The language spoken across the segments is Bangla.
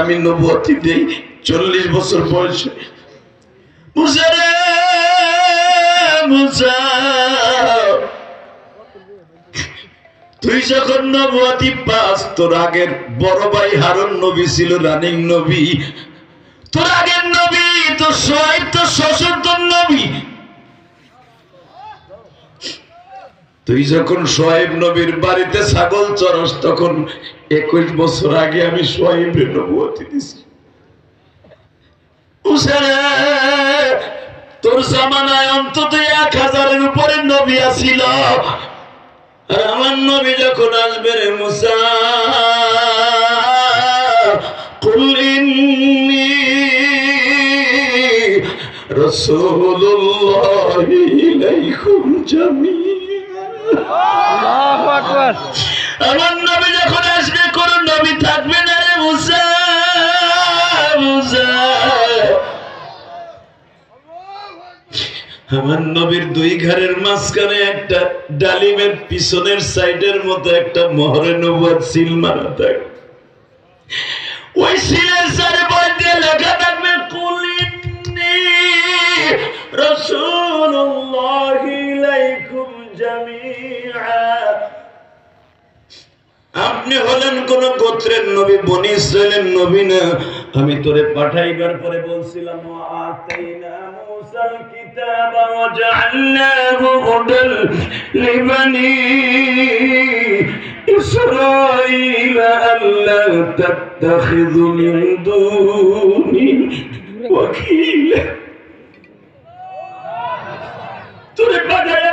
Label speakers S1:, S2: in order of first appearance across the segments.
S1: আমি নবুয়াতি দেই চল্লিশ বছর বয়সে। তুই যখন নবুয়াতি পাস, তোর আগের বড় ভাই হারুন নবী ছিল, রানিং নবী। তোর আগের নবী, তোর তোর শ্বশুর তোর নবী। তুই যখন সোয়াইব নবীর বাড়িতে ছাগল চরস, তখন একুশ বছর আগে আমি সোয়াইবের নবুয়াতি দিছি। তোর জামানায় অন্তত এক হাজারের উপরে নবী আসিল আর আমার নবী যখন আসবে রে মুসা রাসূলুল্লাহ ইলাইকুম জামিআ
S2: আল্লাহু আকবার।
S1: আমার নবী যখন আসবে কোন নবী থাকবে না রে মুসা মুসা। আমার নবীর দুই ঘরের মাঝখানে একটা ডালিমের পিছনের সাইডের মতো একটা মহরে নবুয়াত সিল মারা থাকে। ওই সিলের হলেন কোন গোত্রের নবী, বনি ইসরায়েলের নবী না। আমি তোরে পাঠাইবার পরে বলছিলাম তোরে পাঠাইয়া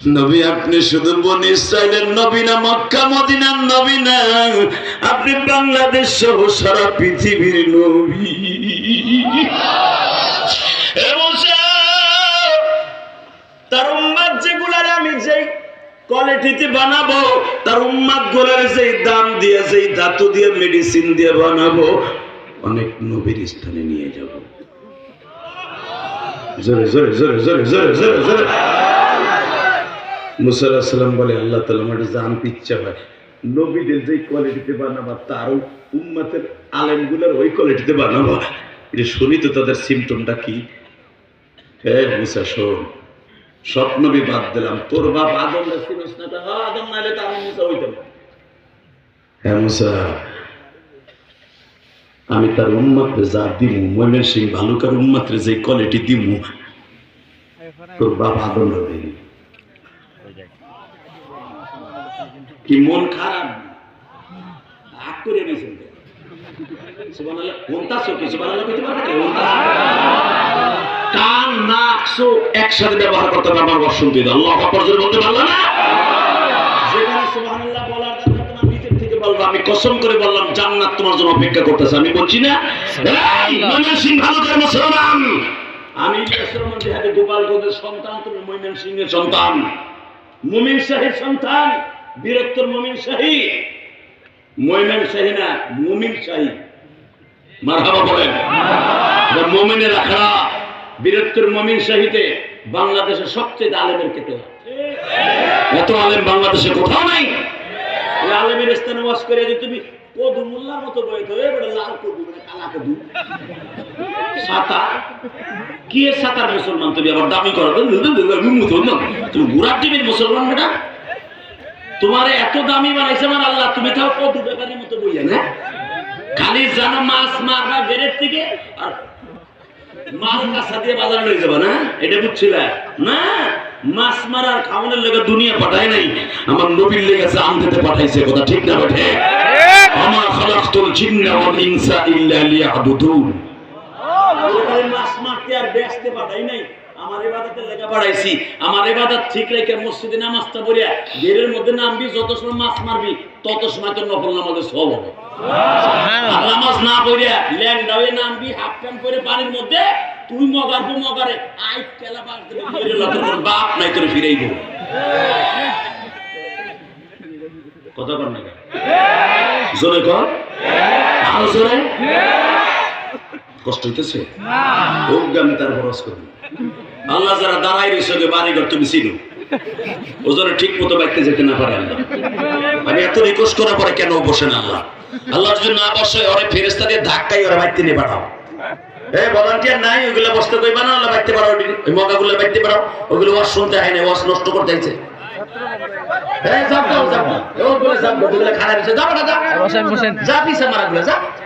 S1: নবী, আপনি শুধু বনি ইসরায়েলের নবী না, মক্কা, মদিনার নবী না, আপনি বাংলাদেশ সহ সারা পৃথিবীর নবী। তার উম্মাদ যেগুলার আমি যেই কোয়ালিটিতে বানাবো, তার উম্মাদগুলার যেই দাম দিয়ে, যেই ধাতু দিয়ে মেডিসিন দিয়ে বানাবো, অনেক নবীর স্থানে নিয়ে যাব। জোরে জোরে জোরে জোরে জোরে জোরে জোরে। মুসাল্লাহাম বলে, আল্লাহ তালা আমার জানতে ইচ্ছা হয় নবীদের যে কোয়ালিটিতে বানাবা, তারও উম্মাতের আলেমগুলোর ওই কোয়ালিটিতে বানাবা। এটা শুনি তো তাদের সিমটমটা কি? হ্যাঁ মুসা, শোন। সব নবী বাদ দিলাম। তোর বাপ আদম চিনিস না? আদম তো আমি মুসা হইতাম। হ্যাঁ মুসা, আমি তার যা দিমু ময়মেন সিং ভালুকার যে কোয়ালিটি দিমু, তোর বাপ আদম হবে কি মন খারাপ রাগ করে নিয়েছেন তো? সুবহানাল্লাহ, ওনতাসও কি? সুবহানাল্লাহ কইতে পারবে না? ওনতাস। কান নাক চোখ একসাথে ব্যবহার করতে আমার আমি কসম করে বললাম জান্নাত তোমার জন্য অপেক্ষা করতেছে আমি বলছি না ভালো আমি গোপালগঞ্জের সন্তান তুমি সিং এর সন্তান মুমিন শাহীর সন্তান বীরত্তর মুমিন শাহী। ময়মন শাহী না, মুমিন শাহী। মারহাবা বলেন। মুমিনের আখড়া বীরত্তর মুমিন শাহীতে বাংলাদেশের সবচেয়ে আলেমের কেতে এত আলেম বাংলাদেশে কোথাও নাই। আলেমের স্থানে ওয়াজ করে যে তুমি কদু মোল্লার মতো বইতে হবে বড় লাল কদু বড় কালা কদু সাতা? কি সাতার মুসলমান? তুমি আবার দামি করো। আমি মুসলমান? তুমি গুড়ার টিমের মুসলমান বেটা তোমার এত দামি বানাইছে আমার আল্লাহ তুমি তাও কদু ব্যাপারের মতো বইয়া না? খালি জানো মাছ মারবা বেরের থেকে আর মাছ কাঁচা দিয়ে বাজারে লয়ে যাবা না? এটা বুঝছিলে? না? মাছ মারার খাওয়ানোর লেগে দুনিয়া পাঠায় নাই। আমার নবীর লেগেছে আনতে পাঠাইছে কথা ঠিক না বেঠে আমার খালাকতুল জিন্না ওয়াল ইনসা ইল্লা লিয়াবুদুন। মাছ মারতে আর বেচতে পাঠাই নাই। আমার ইবাদতে লেখা পড়াইছি। আমার ইবাদত ঠিক রেখে মসজিদে নামাজটা পড়িয়া গেরের মধ্যে নামবি যত সময় মাছ মারবি তত সময় তোর নফল নামাজের সব হবে। আর নামাজ না পড়িয়া ল্যাংডা হয়ে নামবি হাফ প্যান্ট পরে পানির মধ্যে তুই মগার পো মগারে আই কেলা বাগ দেবে বাপ নাই তোর ফিরাইব কথা কর না জোরে কর। আরও জোরে। কষ্ট হইতেছে? আমি তার বরস করি। আল্লাহ যারা দাঁড়াই রয়েছে ওকে বাড়ি ঘর তুমি চিনো। ও যেন ঠিক মতো বাইতে যেতে না পারে আল্লাহ। আমি এত রিকোয়েস্ট করার পরে কেন বসেন আল্লাহ? আল্লাহ যদি না বসে ওরে ফেরেস্তা দিয়ে ধাক্কাই ওরা বাইতে নিয়ে পাঠাও। এই ভলান্টিয়ার নাই ওগুলো বসতে কইবা না আল্লাহ বাইতে পারো ওই মগাগুলো বাইতে পারো ওগুলো ওয়াশ শুনতে হয় না ওয়াশ নষ্ট করতে হয়েছে এই যাও যাও যাও। ওগুলো যাও ওগুলো খারাপ হয়েছে। যাও না যাও।
S2: বসেন বসেন।
S1: যা পিছে মারাগুলো যা।
S2: এই ভাই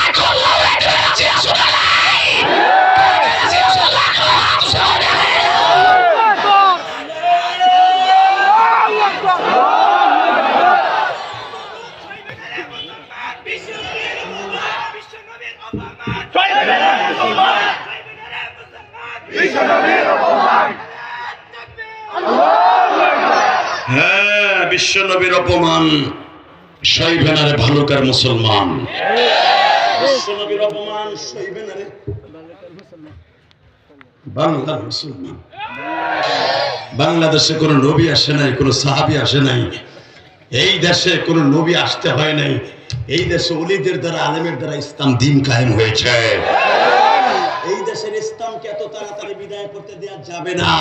S1: হ্যাঁ বিশ্ব নবীর অপমান ভালুকার মুসলমান। বাংলার মুসলমান। বাংলাদেশে কোনো নবী আসে নাই, কোনো সাহাবি আসে নাই। এই দেশে কোনো নবী আসতে হয় নাই। এই দেশে অলিদের দ্বারা, আলেমের দ্বারা ইসলাম দিন কায়েম হয়েছে। বিদায় করতে দেওয়া যাবে না।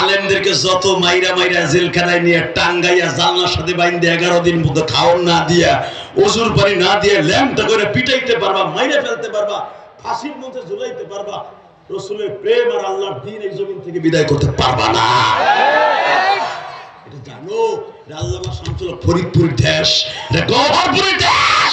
S1: আলেমদেরকে যত মাইরা মাইরা জেলখানায় নিয়ে টাঙ্গাইয়া জানলার সাথে বাইন্দে এগারো দিন মতো না দিয়া, ওজুর পানি না দিয়ে ল্যাম্পটা করে পিটাইতে পারবা ফেলতে পারবা, ফাঁসির মধ্যে ঝুলাইতে পারবা, রসুলের প্রেম আর আল্লাহর দিন এই জমিন থেকে বিদায় করতে পারবা না। এটা জানো, এটা আল্লামা শামসুল ফরিদপুর দেশ গৌহরপুরের দেশ।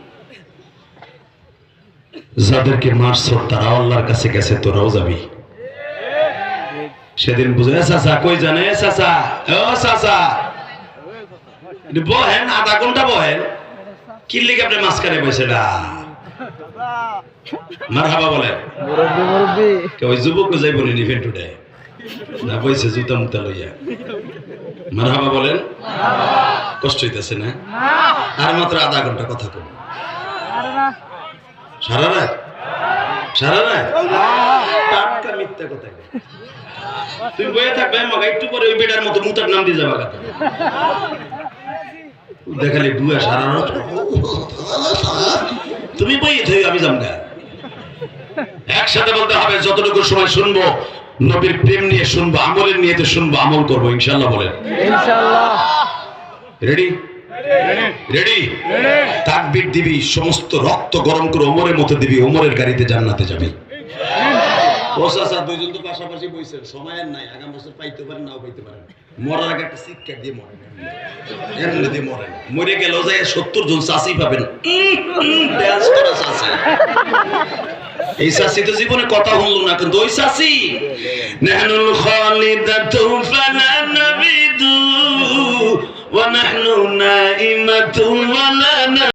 S1: যাদেরকে মারছ তারা আল্লাহর কাছে গেছে তোরাও যাবি। সেদিন বুঝে "এ চাচা কই জানে চাচা ও চাচা। বহেন আধা ঘণ্টা বহেন কিল্লি আপনি মাঝখানে বসে না বলেন। কে ওই যুবক যাইব নি বইছে জুতা মুতা লইয়া। বলেন। কষ্ট হইতেছে না? আর মাত্র আধা ঘণ্টা কথা কব। সারা রাত? সারা রাত? টাটকা মিথ্যা কথা। তুমি বয়ে থাকবে মগা একটু পরে ওই বেটার মতো মুতার নাম দিয়ে যাবা কথা দেখালি দুয়া সারা রাত। তুমি বইয়ে থাকি আমি যামগা একসাথে বলতে হবে যতটুকু সময় শুনব নবীর প্রেম নিয়ে শুনব আমলের নিয়েতে শুনব আমল করব ইনশাল্লাহ বলেন। রেডি রেডি তাকবীর দিবি সমস্ত রক্ত গরম করে ওমরের মতো দিবি ওমরের গাড়িতে জান্নাতে যাবি। দুইজন তো পাশাপাশি বইছেন সময় নাই আগাম বছর পাইতে পারেন নাও পাইতে পারেন মরার আগে একটা শিক্ষা দিয়ে মরেন এমনি দিয়ে মরেন মরে গেল যে সত্তর জন চাষি পাবেন। ড্যান্স করা চাষি। এই চাষি তো জীবনে কথা বলল না কিন্তু ওই চাষি। খালিদাতু নাবিদু ونحن نائمة ولا